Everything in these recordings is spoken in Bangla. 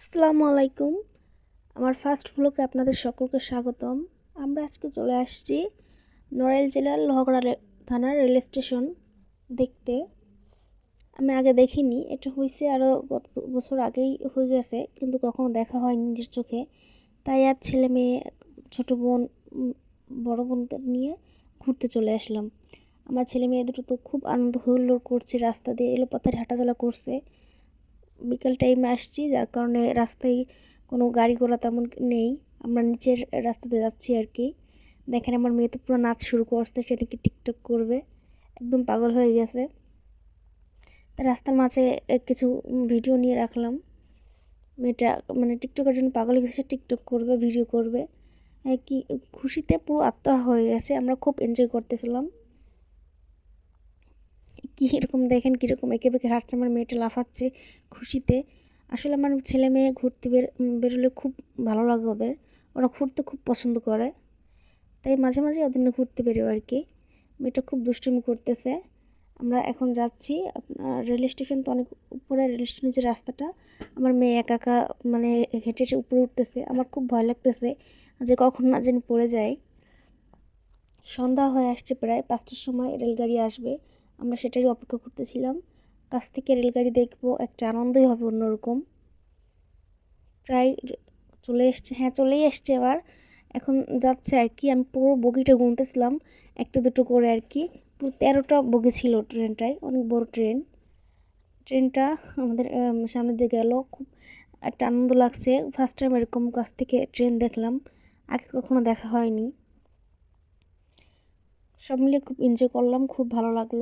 আসসালামু আলাইকুম। আমার ফার্স্ট ব্লগে আপনাদের সকলকে স্বাগতম। আমরা আজকে চলে আসছি নড়াইল জেলার লোহাগড়া থানার রেল স্টেশন দেখতে। আমি আগে দেখিনি, এটা হয়েছে আরও গত বছর আগেই হয়ে গেছে, কিন্তু কখনো দেখা হয়নি নিজের চোখে। তাই আর ছেলে মেয়ে, ছোটো বোন বড় বোনদের নিয়ে ঘুরতে চলে আসলাম। আমার ছেলে মেয়ে দুটো তো খুব আনন্দ হুল্লোড় করছে, রাস্তা দিয়ে এলোপাতারি হাঁটাচলা করছে। বিকেল টাইমে আসছি, যার কারণে রাস্তায় কোনো গাড়ি ঘোড়া তেমন নেই। আমরা নিচের রাস্তাতে যাচ্ছি আর কি। দেখেন আমার মেয়ে তো পুরো নাচ শুরু করছে, সে নাকি টিকটক করবে। একদম পাগল হয়ে গেছে। তা রাস্তার মাঝে কিছু ভিডিও নিয়ে রাখলাম। মেয়েটা মানে টিকটকের জন্য পাগল হয়ে গেছে টিকটক করবে ভিডিও করবে। কি, খুশিতে পুরো আত্মার হয়ে গেছে। আমরা খুব এনজয় করতেছিলাম। কি এরকম দেখেন কীরকম এঁকে বেঁকে হাঁটছে, আমার মেয়েটা লাফাচ্ছে খুশিতে। আসলে আমার ছেলে মেয়ে ঘুরতে বের বেরোলে খুব ভালো লাগে ওদের। ওরা ঘুরতে খুব পছন্দ করে। তাই মাঝে মাঝে ওদের নিয়ে ঘুরতে বেরো আর কি। মেয়েটা খুব দুষ্টুমি করতেছে। আমরা এখন যাচ্ছি। আপনার রেল স্টেশন তো অনেক উপরে, রেল স্টেশনের যে রাস্তাটা, আমার মেয়ে একা একা মানে হেঁটে হেঁটে উপরে উঠতেছে। আমার খুব ভয় লাগতেছে যে কখন না যেন পড়ে যায়। সন্ধ্যা হয়ে আসছে প্রায় পাঁচটার সময়, রেলগাড়ি আসবে। আমরা সেটারই অপেক্ষা করতেছিলাম। কাছ থেকে রেলগাড়ি দেখব একটা আনন্দই হবে অন্যরকম। প্রায় চলে এসছে হ্যাঁ চলেই এসছে এবার। এখন যাচ্ছে আর কি আমি পুরো বগিটা গুনতেছিলাম একটা দুটো করে আর কি। পুরো তেরোটা বগি ছিল ট্রেনটায় অনেক বড় ট্রেন। ট্রেনটা আমাদের আম, সামনে দিয়ে গেল খুব একটা আনন্দ লাগছে। ফার্স্ট টাইম এরকম কাছ থেকে ট্রেন দেখলাম আগে কখনো দেখা হয়নি। সব মিলিয়ে খুব এনজয় করলাম খুব ভালো লাগল।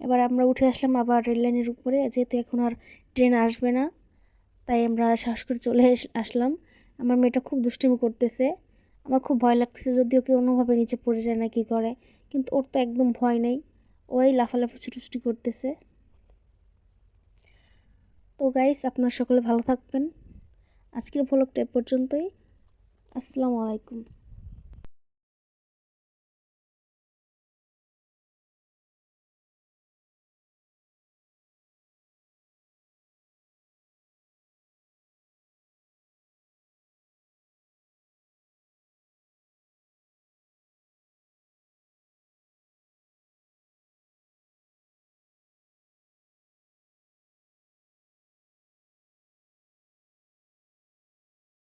এবার আমরা উঠে আসলাম আবার রেল লাইনের উপরে, যেহেতু এখন আর ট্রেন আসবে না, তাই আমরা সাহস করে চলে আসলাম। আমার মেয়েটা খুব দুষ্টুমি করতেছে। আমার খুব ভয় লাগতেছে যদিও কেউ অন্যভাবে নিচে পড়ে যায় না কি করে, কিন্তু ওর তো একদম ভয় নেই। ওই লাফালাফি ছুটোছুটি করতেছে। তো গাইস আপনারা সকলে ভালো থাকবেন। আজকের ভ্লগটা পর্যন্তই। আসসালামু আলাইকুম।